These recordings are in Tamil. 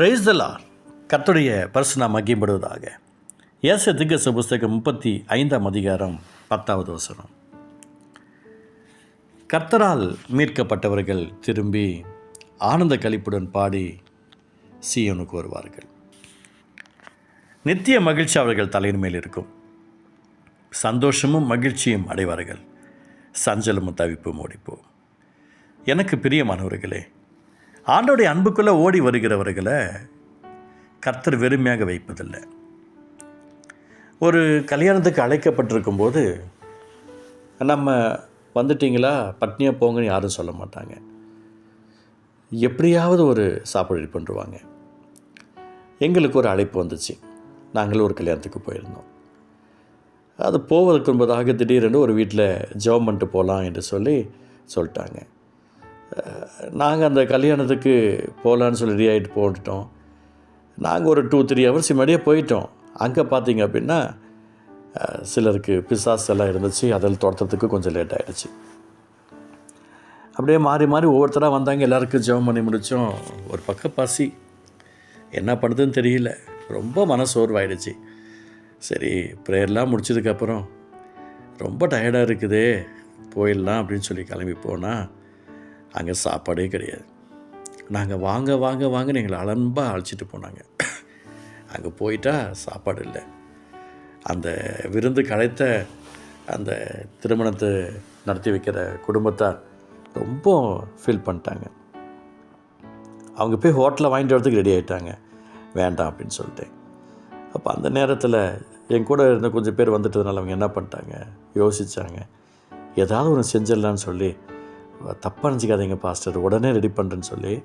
பிரைஸ் தலார் கர்த்தருடைய பரிசு நாம் மகிம்படுவதாக ஏச திகச புஸ்தகம் முப்பத்தி ஐந்தாம் அதிகாரம் பத்தாவது வசனம். கர்த்தரால் மீட்கப்பட்டவர்கள் திரும்பி ஆனந்த கழிப்புடன் பாடி சீயோனுக்கு வருவார்கள். நித்திய மகிழ்ச்சி அவர்கள் தலையின் மேல் இருக்கும். சந்தோஷமும் மகிழ்ச்சியும் அடைவார்கள். சஞ்சலமும் தவிப்பும் ஓடிப்போம். எனக்கு பிரியமானவர்களே ஆண்டோடைய அன்புக்குள்ளே ஓடி வருகிறவர்களை கர்த்தர் வெறுமையாக வைப்பதில்லை. ஒரு கல்யாணத்துக்கு அழைக்கப்பட்டிருக்கும் போது நம்ம வந்துட்டிங்களா? பட்னியாக போங்கன்னு யாரும் சொல்ல மாட்டாங்க. எப்படியாவது ஒரு சாப்பாடு ரெடி பண்ணுவாங்க எங்களுக்கு ஒரு அழைப்பு வந்துச்சு. நாங்களும் ஒரு கல்யாணத்துக்கு போயிருந்தோம். அது போவதற்கு முன்பதாக திடீரென்று ஒரு வீட்டில் ஜெபம் பண்ணிட்டு போகலாம் என்று சொல்லி சொல்லிட்டாங்க. நாங்கள் அந்த கல்யாணத்துக்கு போகலான்னு சொல்லி ரெடி ஆகிட்டு போட்டுட்டோம். நாங்கள் ஒரு டூ த்ரீ ஹவர்ஸ் முன்னாடியே போயிட்டோம். அங்கே பார்த்தீங்க அப்படின்னா சிலருக்கு பிசாஸ் எல்லாம் இருந்துச்சு. அதில் துரத்துறதுக்கு கொஞ்சம் லேட் ஆகிடுச்சு அப்படியே மாறி மாறி ஒவ்வொருத்தராக வந்தாங்க. எல்லாருக்கும் ஜெபம் பண்ணி முடித்தோம் ஒரு பக்கம் பசி. என்ன பண்ணுறதுன்னு தெரியல. ரொம்ப மனசோர்வாயிடுச்சு. சரி ப்ரேயர்லாம் முடிச்சதுக்கப்புறம் ரொம்ப டயர்டாக இருக்குதே. போயிடலாம் அப்படின்னு சொல்லி கிளம்பி போனால் அங்கே சாப்பாடே கிடையாது. நாங்கள் வாங்க வாங்க வாங்கன்னு எங்களை அலன்பாக அழைச்சிட்டு போனாங்க. அங்கே போயிட்டா சாப்பாடு இல்லை. அந்த விருந்து களைத்த அந்த திருமணத்தை நடத்தி வைக்கிற குடும்பத்தார் ரொம்ப ஃபீல் பண்ணிட்டாங்க. அவங்க போய் ஹோட்டலில் வாங்கிட்டு வரதுக்கு ரெடி ஆகிட்டாங்க வேண்டாம் அப்படின்னு சொல்லிட்டு. அப்போ அந்த நேரத்தில் என் கூட இருந்த கொஞ்சம் பேர் வந்துட்டதுனால அவங்க என்ன பண்ணிட்டாங்க? யோசித்தாங்க ஏதாவது ஒன்று செஞ்சிடலான்னு சொல்லி தப்பாக நினச்சிக்காதீங்க பாஸ்டர். உடனே ரெடி பண்ணுறேன்னு சொல்லி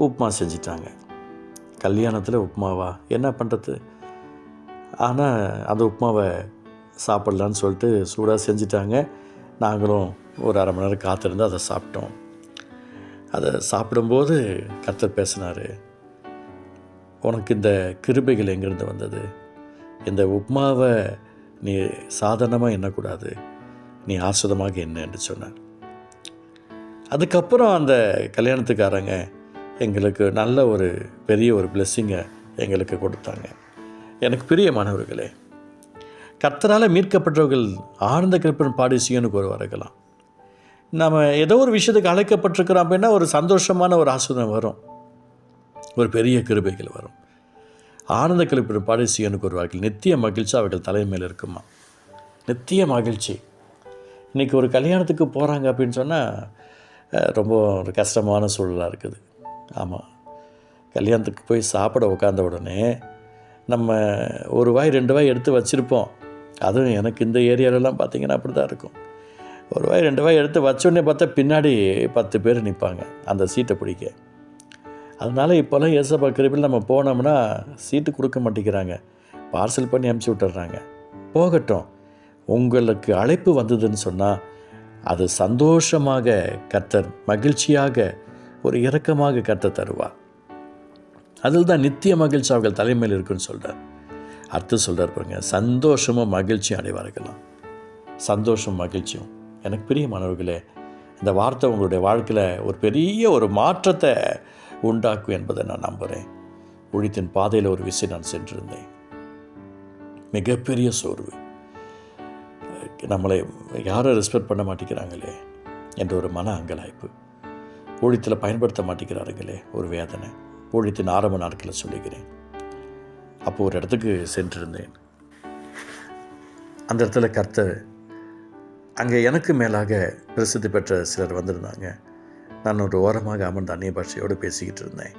உப்புமா செஞ்சிட்டாங்க. கல்யாணத்தில் உப்புமாவா? என்ன பண்ணுறது ஆனால் அந்த உப்புமாவை சாப்பிட்லான்னு சொல்லிட்டு சூடாக செஞ்சிட்டாங்க. நாங்களும் ஒரு அரை மணி நேரம் காத்திருந்து அதை சாப்பிட்டோம். அதை சாப்பிடும்போது கர்த்தர் பேசினார் உனக்கு இந்த கிருபைகள் எங்கேருந்து வந்தது? இந்த உப்மாவை நீ சாதாரணமாக எண்ணக்கூடாது. நீ ஆஸ்வதமாக என்னன்னு சொன்னார். அதுக்கப்புறம் அந்த கல்யாணத்துக்காரங்க எங்களுக்கு நல்ல ஒரு பெரிய ஒரு பிளெஸ்ஸிங்கை எங்களுக்கு கொடுத்தாங்க. எனக்கு பிரியமானவர்களே கர்த்தரால் மீட்கப்பட்டவர்கள் ஆனந்த கிருப்பன் பாடி சியனுக்கு வருவார்களாம் நம்ம ஏதோ ஒரு விஷயத்துக்கு அழைக்கப்பட்டிருக்கிறோம் அப்படின்னா ஒரு சந்தோஷமான ஒரு ஆஸ்வதம் வரும். ஒரு பெரிய கிருபைகள் வரும். ஆனந்த கிளப்பிடும் பாடி சியனுக்கு வருவார்கள் நித்திய மகிழ்ச்சி அவர்கள் தலைமையில் இருக்குமா? நித்திய மகிழ்ச்சி. இன்றைக்கி ஒரு கல்யாணத்துக்கு போகிறாங்க அப்படின்னு சொன்னால் ரொம்ப ஒரு கஷ்டமான சூழலாக இருக்குது. ஆமாம் கல்யாணத்துக்கு போய் சாப்பிட உட்காந்த உடனே நம்ம ஒரு வாய் ரெண்டு வாய் எடுத்து வச்சுருப்போம். அதுவும் எனக்கு இந்த ஏரியாவிலலாம் பார்த்தீங்கன்னா அப்படி தான் இருக்கும். ஒரு வாய் ரெண்டு வாய் எடுத்து வச்சோடனே பார்த்தா பின்னாடி பத்து பேர் நிற்பாங்க அந்த சீட்டை பிடிக்க. அதனால் இப்போல்லாம் ஏசப்பா கிருபில் நம்ம போனோம்னா சீட்டு கொடுக்க மாட்டேங்கிறாங்க. பார்சல் பண்ணி அனுப்பிச்சி விட்டுறாங்க. போகட்டும். உங்களுக்கு அழைப்பு வந்ததுன்னு சொன்னால் அது சந்தோஷமாக கர்த்தர் மகிழ்ச்சியாக ஒரு இரக்கமாக கர்த்தர் தருவார். அதில் தான் நித்திய மகிழ்ச்சி அவர்கள் தலைமையில் இருக்குன்னு சொல்கிறார் அடுத்து சொல்கிறார் பாருங்க சந்தோஷமும் மகிழ்ச்சியும் அடைவார்களாம். சந்தோஷம் மகிழ்ச்சியும். எனக்கு பிரியமானவர்களே இந்த வார்த்தை உங்களுடைய வாழ்க்கையில் ஒரு பெரிய ஒரு மாற்றத்தை உண்டாக்கும் என்பதை நான் நம்புகிறேன் ஒழித்தின் பாதையில் ஒரு விஷயம் நான் சென்றிருந்தேன். மிகப்பெரிய சோர்வு. நம்மளை யாரும் ரெஸ்பெக்ட் பண்ண மாட்டேங்கிறாங்களே என்ற ஒரு மன அங்கலாய்ப்பு. ஊழியத்தில் பயன்படுத்த மாட்டேங்கிறாருங்களே ஒரு வேதனை. ஊழியத்தின் ஆரம்ப நாட்களை சொல்லுகிறேன் அப்போ ஒரு இடத்துக்கு சென்றிருந்தேன். அந்த இடத்துல கர்த்தர் அங்கே எனக்கு மேலாக பிரசித்தி பெற்ற சிலர் வந்திருந்தாங்க. நான் ஒரு ஓரமாக அமர்ந்த அந்நிய பாஷையோடு பேசிக்கிட்டு இருந்தேன்.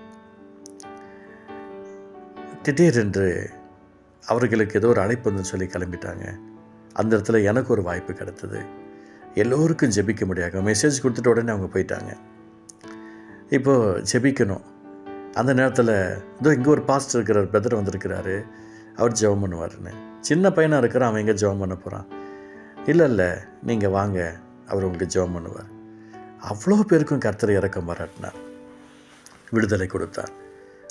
திடீரென்று அவர்களுக்கு ஏதோ ஒரு அழைப்பு வந்து சொல்லி கிளம்பிட்டாங்க. அந்த இடத்துல எனக்கு ஒரு வாய்ப்பு கிடைத்தது. எல்லோருக்கும் ஜெபிக்க முடியாங்க மெசேஜ் கொடுத்துட்ட உடனே அவங்க போயிட்டாங்க. இப்போது ஜெபிக்கணும். அந்த நேரத்தில் இதோ இங்கே ஒரு பாஸ்டர் இருக்கிறார் பிரதர் வந்திருக்கிறாரு. அவர் ஜெபம் பண்ணுவாருன்னு. சின்ன பையனாக இருக்கிறான் அவன் எங்கே ஜெபம் பண்ண போகிறான் இல்லை இல்லை நீங்கள் வாங்க. அவர் உங்களுக்கு ஜெபம் பண்ணுவார். அவ்வளோ பேருக்கும் கர்த்தரை இறக்கம் பாராட்டினார் விடுதலை கொடுத்தார்.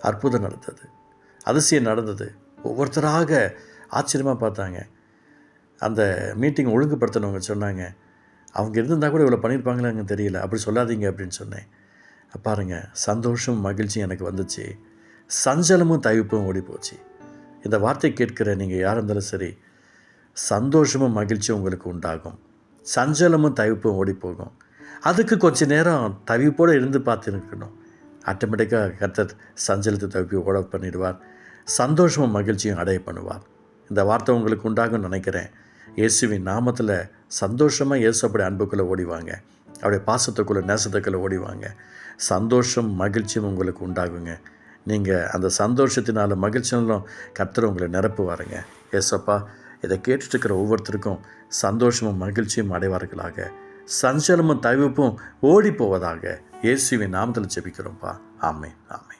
அற்புதம் நடந்தது. அதிசயம் நடந்தது. ஒவ்வொருத்தராக ஆச்சரியமாக பார்த்தாங்க. அந்த மீட்டிங் ஒழுங்குபடுத்தினவங்க சொன்னாங்க. அவங்க இருந்திருந்தால் கூட இவ்வளோ பண்ணியிருப்பாங்களாங்க தெரியல. அப்படி சொல்லாதீங்க அப்படின்னு சொன்னேன். பாருங்க சந்தோஷம் மகிழ்ச்சியும் எனக்கு வந்துச்சு. சஞ்சலமும் தவிப்பும் ஓடி போச்சு இந்த வார்த்தை கேட்கிற நீங்கள் யார் இருந்தாலும் சரி சந்தோஷமும் மகிழ்ச்சியும் உங்களுக்கு உண்டாகும். சஞ்சலமும் தவிப்பும் ஓடி போகும் அதுக்கு கொஞ்ச நேரம் தவிப்போடு இருந்து பார்த்துருக்கணும். ஆட்டோமேட்டிக்காக கத்தர் சஞ்சலத்தை தவிப்பி ஓட பண்ணிடுவார். சந்தோஷமும் மகிழ்ச்சியும் அடைய பண்ணுவார். இந்த வார்த்தை உங்களுக்கு உண்டாகும்னு நினைக்கிறேன். இயேசுவின் நாமத்தில் சந்தோஷமாக இயேசு அப்படி அன்புக்குள்ளே ஓடிவாங்க. அவருடைய பாசத்துக்குள்ளே நேசத்துக்குள்ளே ஓடிவாங்க. சந்தோஷம் மகிழ்ச்சியும் உங்களுக்கு உண்டாகுங்க. நீங்கள் அந்த சந்தோஷத்தினால மகிழ்ச்சினாலும் கர்த்தர் உங்களை நிரப்புவாருங்க. ஏசப்பா இதை கேட்டுட்டு இருக்கிற ஒவ்வொருத்தருக்கும் சந்தோஷமும் மகிழ்ச்சியும் அடைவார்களாக. சஞ்சலமும் தவிப்பும் ஓடி போவதாக இயேசுவின் நாமத்தில் ஜெபிக்கிறோம்ப்பா. ஆமை ஆமை